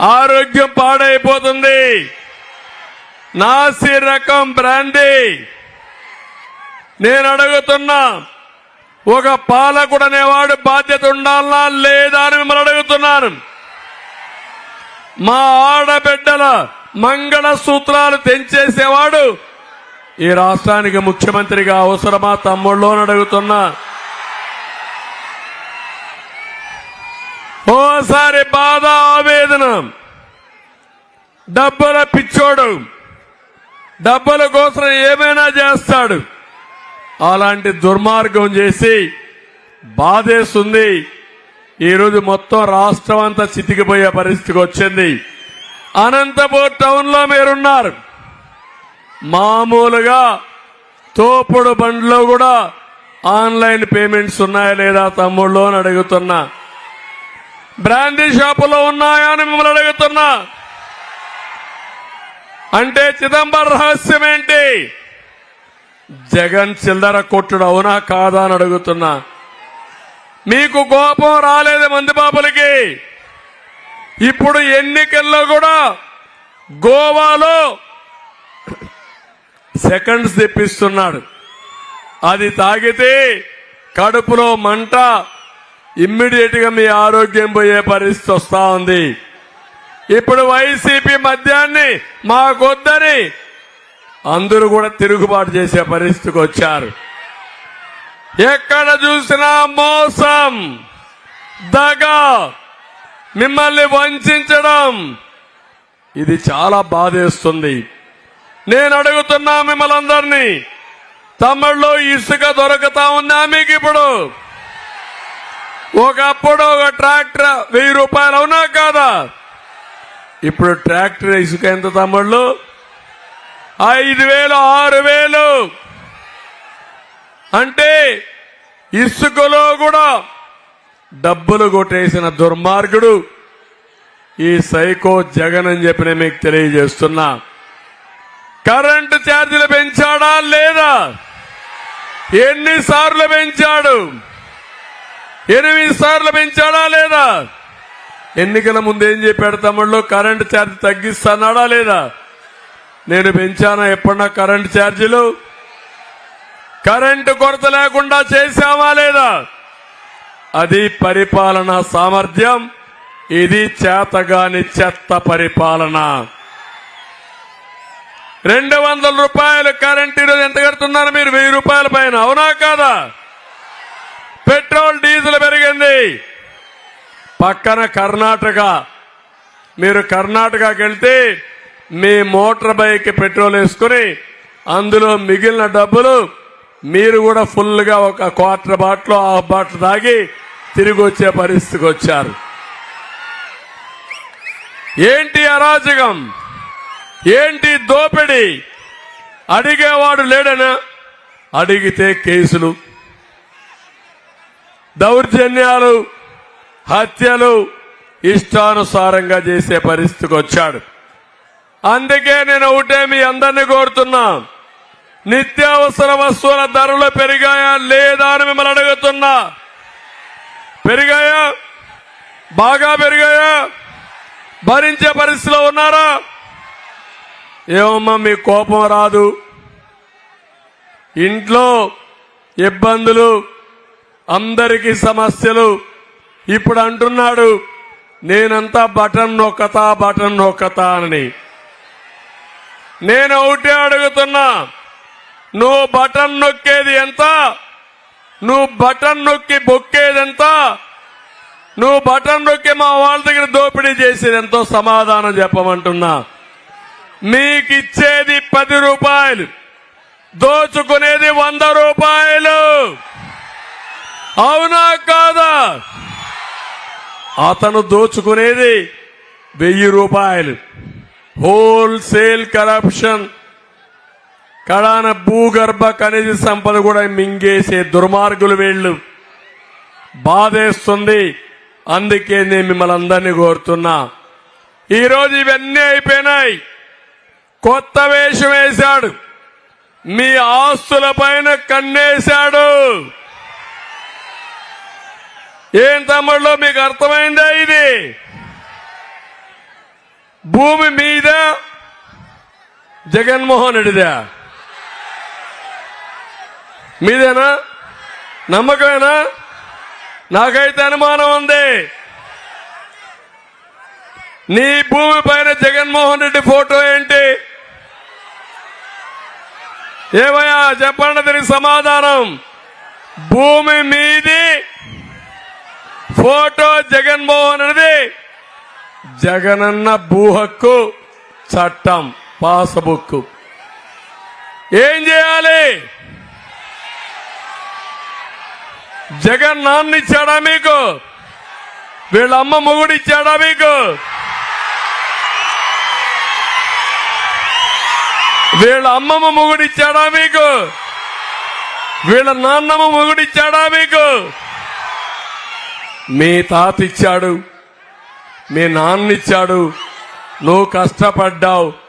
ఆరోగ్యం పాడైపోతుంది. నాసి రకం బ్రాండీ. నేను అడుగుతున్నా ఒక పాలకుడు అనేవాడు బాధ్యత ఉండాలా లేదా అని మిమ్మల్ని అడుగుతున్నాను. మా ఆడబిడ్డల మంగళ సూత్రాలు తెంచేసేవాడు ఈ రాష్ట్రానికి ముఖ్యమంత్రిగా అవసరమా తమ్ముళ్ళు అడుగుతున్నా. ఒక్కోసారి బాధ ఆవేదన. డబ్బుల పిచ్చోడు. డబ్బుల కోసం ఏమైనా చేస్తాడు. అలాంటి దుర్మార్గం చేసి బాధేస్తుంది. ఈరోజు మొత్తం రాష్ట్రం అంతా చితికిపోయే పరిస్థితికి వచ్చింది. అనంతపూర్ టౌన్లో మీరున్నారు. మామూలుగా తోపుడు బండ్లో కూడా ఆన్లైన్ పేమెంట్స్ ఉన్నాయా లేదా తమ్ముళ్ళు అని అడుగుతున్నా. బ్రాండీ షాపులో ఉన్నాయా అని మిమ్మల్ని అడుగుతున్నా. అంటే చిదంబరం రహస్యం ఏంటి? జగన్ చిల్లర కొట్టుడు అవునా కాదా అని అడుగుతున్నా. మీకు కోపం రాలేదు మందిబాబులకి. ఇప్పుడు ఎన్నికల్లో కూడా గోవాలో సెకండ్స్ తెప్పిస్తున్నాడు. అది తాగితే కడుపులో మంట ఇమ్మీడియట్గా మీ ఆరోగ్యం పోయే పరిస్థితి వస్తా ఉంది. ఇప్పుడు వైసీపీ మద్యాన్ని మాకొద్దని అందరూ కూడా తిరుగుబాటు చేసే పరిస్థితికి వచ్చారు. ఎక్కడ చూసినా మోసం దగ మిమ్మల్ని వంచడం ఇది చాలా బాధేస్తుంది. నేను అడుగుతున్నా మిమ్మల్ని అందరినీ తమిళ్ళో ఇసుక దొరకతా ఉందా మీకు ఇప్పుడు? ఒకప్పుడు ఒక ట్రాక్టర్ వెయ్యి రూపాయలు అవునా కాదా? ఇప్పుడు ట్రాక్టర్ ఇసుక ఎంత తమ్ముళ్ళు? ఐదు వేలు ఆరు వేలు. అంటే ఇసుకలో కూడా డబ్బులు కొట్టేసిన దుర్మార్గుడు ఈ సైకో జగన్ అని చెప్పి నేను మీకు తెలియజేస్తున్నా. కరెంటు ఛార్జీలు పెంచాడా లేదా? ఎన్నిసార్లు పెంచాడు? ఎనిమిది సార్లు పెంచాడా లేదా? ఎన్నికల ముందు ఏం చెప్పాడు తమ్ముళ్ళు? కరెంటు ఛార్జ్ తగ్గిస్తానాడా లేదా? నేను పెంచానా ఎప్పుడన్నా కరెంటు ఛార్జీలు? కరెంటు కొరత లేకుండా చేశామా లేదా? అది పరిపాలన సామర్థ్యం. ఇది చేతగాని చెత్త పరిపాలన. రెండు వందల రూపాయలు కరెంటు ఈరోజు ఎంత కడుతున్నారు మీరు? వెయ్యి రూపాయల పైన. అవునా కాదా? పెట్టు పక్కన కర్ణాటక. మీరు కర్ణాటకకి వెళ్తే మీ మోటార్ బైక్ పెట్రోల్ వేసుకుని అందులో మిగిలిన డబ్బులు మీరు కూడా ఫుల్గా ఒక క్వార్టర్ బాటిల్ హాఫ్ బాటిల్ తాగి తిరిగి వచ్చే పరిస్థితికి వచ్చారు. ఏంటి అరాజకం? ఏంటి దోపిడి? అడిగేవాడు లేడనా? అడిగితే కేసులు. దౌర్జన్యాలు హత్యలు ఇష్టానుసారంగా చేసే పరిస్థితికి వచ్చాడు. అందుకే నేను ఒకటే మీ అందరినీ కోరుతున్నా. నిత్యావసర వస్తువుల ధరలు పెరిగాయా లేదా అని మిమ్మల్ని అడుగుతున్నా. పెరిగాయా? బాగా పెరిగాయా? భరించే పరిస్థితిలో ఉన్నారా? ఏమమ్మా మీ కోపం రాదు. ఇంట్లో ఇబ్బందులు అందరికీ సమస్యలు. ఇప్పుడు అంటున్నాడు నేనంతా బటన్ నొక్కతా బటన్ నొక్కతా అని. నేను ఒకటే అడుగుతున్నా నువ్వు బటన్ నొక్కేది ఎంత? నువ్వు బటన్ నొక్కి బొక్కేది ఎంత? నువ్వు బటన్ నొక్కి మా వాళ్ళ దగ్గర దోపిడీ చేసేది ఎంతో సమాధానం చెప్పమంటున్నా. మీకు ఇచ్చేది పది రూపాయలు దోచుకునేది వంద రూపాయలు. అవునా కాదా? అతను దోచుకునేది వెయ్యి రూపాయలు. Wholesale corruption. కడాన భూగర్భ ఖనిజ సంపద కూడా మింగేసే దుర్మార్గులు వీళ్ళు. బాధేస్తుంది. అందుకే నేను మిమ్మల్ని అందరినీ కోరుతున్నా. ఈరోజు ఇవన్నీ అయిపోయినాయి. కొత్త వేషం వేశాడు. మీ ఆస్తుల పైన కన్నేశాడు. ఏం తమ్ముళ్ళు మీకు అర్థమైందా ఇది? భూమి మీద జగన్మోహన్ రెడ్డిదా. మీదేనా? నమ్మకమేనా? నాకైతే అనుమానం ఉంది. నీ భూమి పైన జగన్మోహన్ రెడ్డి ఫోటో ఏంటి? ఏమయ్యా చెప్పండి దీనికి సమాధానం. భూమి మీది ఫోటో జగన్మోహన్ రెడ్డి జగనన్న భూ హక్కు చట్టం పాస్బుక్ ఏం చేయాలి? జగన్ నాన్న ఇచ్చాడా మీకు? వీళ్ళ అమ్మ మొగుడు ఇచ్చాడా మీకు? వీళ్ళ అమ్మమ్మ మొగుడు ఇచ్చాడా మీకు? వీళ్ళ నాన్నమ్మ మొగుడు ఇచ్చాడా మీకు? మీ తాత ఇచ్చాడు మీ నాన్న ఇచ్చాడు. నువ్వు కష్టపడ్డావు.